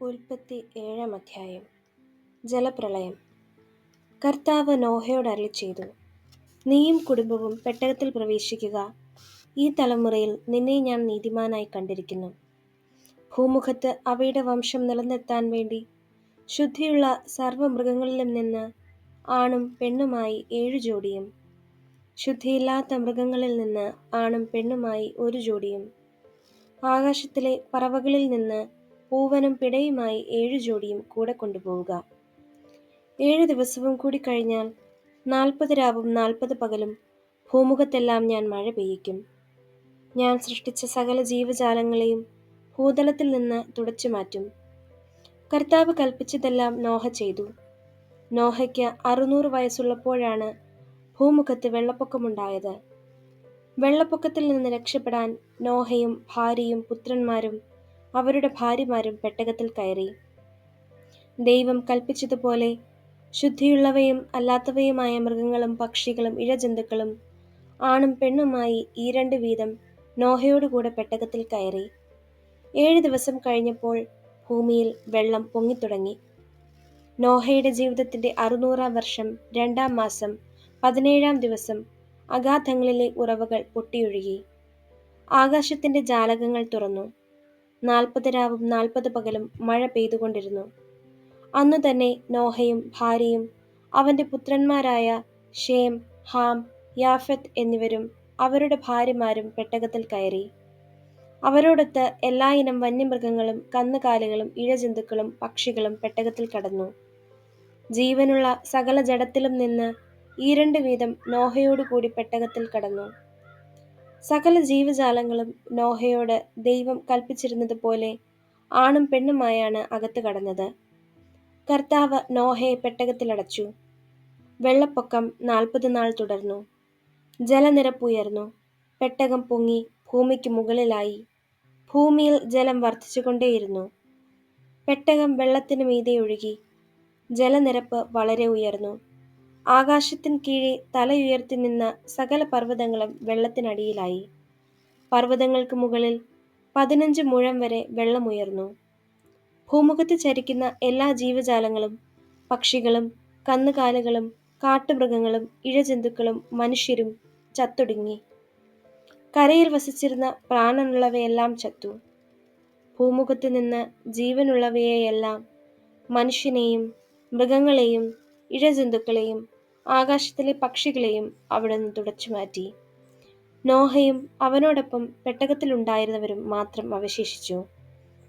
ഉൽപ്പത്തി ഏഴാം അധ്യായം. ജലപ്രളയം. കർത്താവ് നോഹയോട് അരളി ചെയ്തു നീയും കുടുംബവും പെട്ടകത്തിൽ പ്രവേശിക്കുക. ഈ തലമുറയിൽ നിന്നെ ഞാൻ നീതിമാനായി കണ്ടിരിക്കുന്നു. ഭൂമുഖത്ത് അവയുടെ വംശം നിലനിർത്താൻ വേണ്ടി ശുദ്ധിയുള്ള സർവമൃഗങ്ങളിലും നിന്ന് ആണും പെണ്ണുമായി ഏഴു ജോഡിയും ശുദ്ധിയില്ലാത്ത മൃഗങ്ങളിൽ നിന്ന് ആണും പെണ്ണുമായി ഒരു ജോഡിയും ആകാശത്തിലെ പറവകളിൽ നിന്ന് പൂവനും പിടയുമായി ഏഴു ജോഡിയും കൂടെ കൊണ്ടുപോവുക. ഏഴ് ദിവസവും കൂടി കഴിഞ്ഞാൽ നാൽപ്പത് രാവും നാൽപ്പത് പകലും ഭൂമുഖത്തെല്ലാം ഞാൻ മഴ പെയ്യിക്കും. ഞാൻ സൃഷ്ടിച്ച സകല ജീവജാലങ്ങളെയും ഭൂതലത്തിൽ നിന്ന് തുടച്ചു മാറ്റും. കർത്താവ് കൽപ്പിച്ചതെല്ലാം നോഹ ചെയ്തു. നോഹയ്ക്ക് അറുന്നൂറ് വയസ്സുള്ളപ്പോഴാണ് ഭൂമുഖത്ത് വെള്ളപ്പൊക്കമുണ്ടായത്. വെള്ളപ്പൊക്കത്തിൽ നിന്ന് രക്ഷപ്പെടാൻ നോഹയും ഭാര്യയും പുത്രന്മാരും അവരുടെ ഭാര്യമാരും പെട്ടകത്തിൽ കയറി. ദൈവം കൽപ്പിച്ചതുപോലെ ശുദ്ധിയുള്ളവയും അല്ലാത്തവയുമായ മൃഗങ്ങളും പക്ഷികളും ഇഴജന്തുക്കളും ആണും പെണ്ണുമായി ഈ രണ്ട് വീതം നോഹയോടുകൂടെ പെട്ടകത്തിൽ കയറി. ഏഴ് ദിവസം കഴിഞ്ഞപ്പോൾ ഭൂമിയിൽ വെള്ളം പൊങ്ങിത്തുടങ്ങി. നോഹയുടെ ജീവിതത്തിന്റെ അറുന്നൂറാം വർഷം രണ്ടാം മാസം പതിനേഴാം ദിവസം അഗാധങ്ങളിലെ ഉറവകൾ പൊട്ടിയൊഴുകി. ആകാശത്തിന്റെ ജാലകങ്ങൾ തുറന്നു. നാൽപ്പത് രാവും നാൽപ്പത് പകലും മഴ പെയ്തുകൊണ്ടിരുന്നു. അന്നു തന്നെ നോഹയും ഭാര്യയും അവന്റെ പുത്രന്മാരായ ഷേം ഹാം യാഫത്ത് എന്നിവരും അവരുടെ ഭാര്യമാരും പെട്ടകത്തിൽ കയറി. അവരോടൊത്ത് ഇനം വന്യമൃഗങ്ങളും കന്നുകാലികളും ഇഴജന്തുക്കളും പക്ഷികളും പെട്ടകത്തിൽ കടന്നു. ജീവനുള്ള സകല ജഡത്തിലും നിന്ന് ഈ രണ്ട് വീതം നോഹയോടുകൂടി പെട്ടകത്തിൽ കടന്നു. സകല ജീവജാലങ്ങളും നോഹയോട് ദൈവം കൽപ്പിച്ചിരുന്നത് കൽപ്പിച്ചിരുന്നതുപോലെ ആണും പെണ്ണുമായാണ് അകത്ത് കടന്നത്. കർത്താവ് നോഹയെ പെട്ടകത്തിലടച്ചു വെള്ളപ്പൊക്കം നാൽപ്പത് നാൾ തുടർന്നു. ജലനിരപ്പുയർന്നു പെട്ടകം പൊങ്ങി ഭൂമിക്ക് മുകളിലായി. ഭൂമിയിൽ ജലം വർദ്ധിച്ചുകൊണ്ടേയിരുന്നു. പെട്ടകം വെള്ളത്തിനു മീതെ ഒഴുകി. ജലനിരപ്പ് വളരെ ഉയർന്നു. ആകാശത്തിന് കീഴെ തലയുയർത്തി നിന്ന സകല പർവതങ്ങളും വെള്ളത്തിനടിയിലായി. പർവതങ്ങൾക്ക് മുകളിൽ പതിനഞ്ച് മുഴം വരെ വെള്ളമുയർന്നു. ഭൂമുഖത്ത് ചരിക്കുന്ന എല്ലാ ജീവജാലങ്ങളും പക്ഷികളും കന്നുകാലികളും കാട്ടുമൃഗങ്ങളും ഇഴജന്തുക്കളും മനുഷ്യരും ചത്തൊടുങ്ങി. കരയിൽ വസിച്ചിരുന്ന പ്രാണനുള്ളവയെല്ലാം ചത്തു. ഭൂമുഖത്ത് നിന്ന് ജീവനുള്ളവയെയെല്ലാം മനുഷ്യനെയും മൃഗങ്ങളെയും ഇഴജന്തുക്കളെയും ആകാശത്തിലെ പക്ഷികളെയും അവിടുന്ന് തുടച്ചു മാറ്റി. നോഹയും അവനോടൊപ്പം പെട്ടകത്തിലുണ്ടായിരുന്നവരും മാത്രം അവശേഷിച്ചു.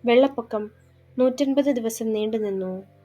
വെള്ളപ്പൊക്കം നൂറ്റൻപത് ദിവസം നീണ്ടുനിന്നു.